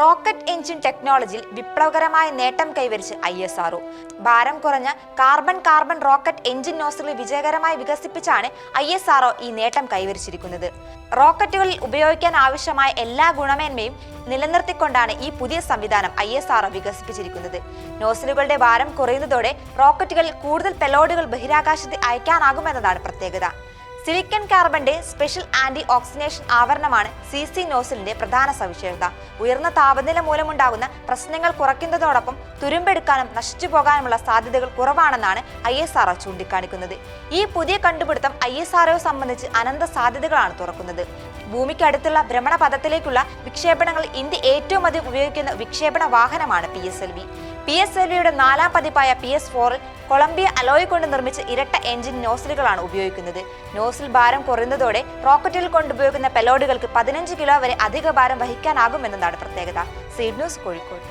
Rocket engine ടെക്നോളജിയിൽ വിപ്ലവകരമായ നേട്ടം കൈവരിച്ച് ഐ എസ് ആർഒ ഭാരം കുറഞ്ഞ കാർബൺ കാർബൺ റോക്കറ്റ് എഞ്ചിൻ നോസുകൾ വിജയകരമായി വികസിപ്പിച്ചാണ് ഐ എസ് ആർഒ ഈ നേട്ടം കൈവരിച്ചിരിക്കുന്നത്. റോക്കറ്റുകളിൽ ഉപയോഗിക്കാൻ ആവശ്യമായ എല്ലാ ഗുണമേന്മയും നിലനിർത്തിക്കൊണ്ടാണ് ഈ പുതിയ സംവിധാനം ഐ എസ് ആർഒ വികസിപ്പിച്ചിരിക്കുന്നത്. നോസലുകളുടെ ഭാരം കുറയുന്നതോടെ റോക്കറ്റുകളിൽ കൂടുതൽ പെലോഡുകൾ ബഹിരാകാശത്ത് അയക്കാനാകുമെന്നതാണ് പ്രത്യേകത. സിലിക്കൺ കാർബന്റെ സ്പെഷ്യൽ ആന്റി ഓക്സിനേഷൻ ആവരണമാണ് സി സി നോസിലിന്റെ പ്രധാന സവിശേഷത. ഉയർന്ന താപനില മൂലമുണ്ടാകുന്ന പ്രശ്നങ്ങൾ കുറയ്ക്കുന്നതോടൊപ്പം തുരുമ്പെടുക്കാനും നശിച്ചു പോകാനുമുള്ള സാധ്യതകൾ കുറവാണെന്നാണ് ഐ എസ് ആർ ചൂണ്ടിക്കാണിക്കുന്നത്. ഈ പുതിയ കണ്ടുപിടുത്തം ഐ എസ് ആർ സംബന്ധിച്ച് അനന്ത സാധ്യതകളാണ് തുറക്കുന്നത്. ഭൂമിക്കടുത്തുള്ള ഭ്രമണപഥത്തിലേക്കുള്ള വിക്ഷേപണങ്ങൾ ഇന്ത്യ ഏറ്റവും അധികം ഉപയോഗിക്കുന്ന വിക്ഷേപണ വാഹനമാണ് P S L V. P S L വിയുടെ നാലാം പതിപ്പായ പി എസ് ഫോറിൽ കൊളംബിയ അലോയ് കൊണ്ട് നിർമ്മിച്ച ഇരട്ട എഞ്ചിൻ നോസിലുകളാണ് ഉപയോഗിക്കുന്നത്. നോസിൽ ഭാരം കുറയുന്നതോടെ റോക്കറ്റിൽ കൊണ്ടുപയോഗിക്കുന്ന പെലോഡുകൾക്ക് പതിനഞ്ച് കിലോ വരെ അധിക ഭാരം വഹിക്കാനാകുമെന്നതാണ് പ്രത്യേകത. Seed news Kozhikode.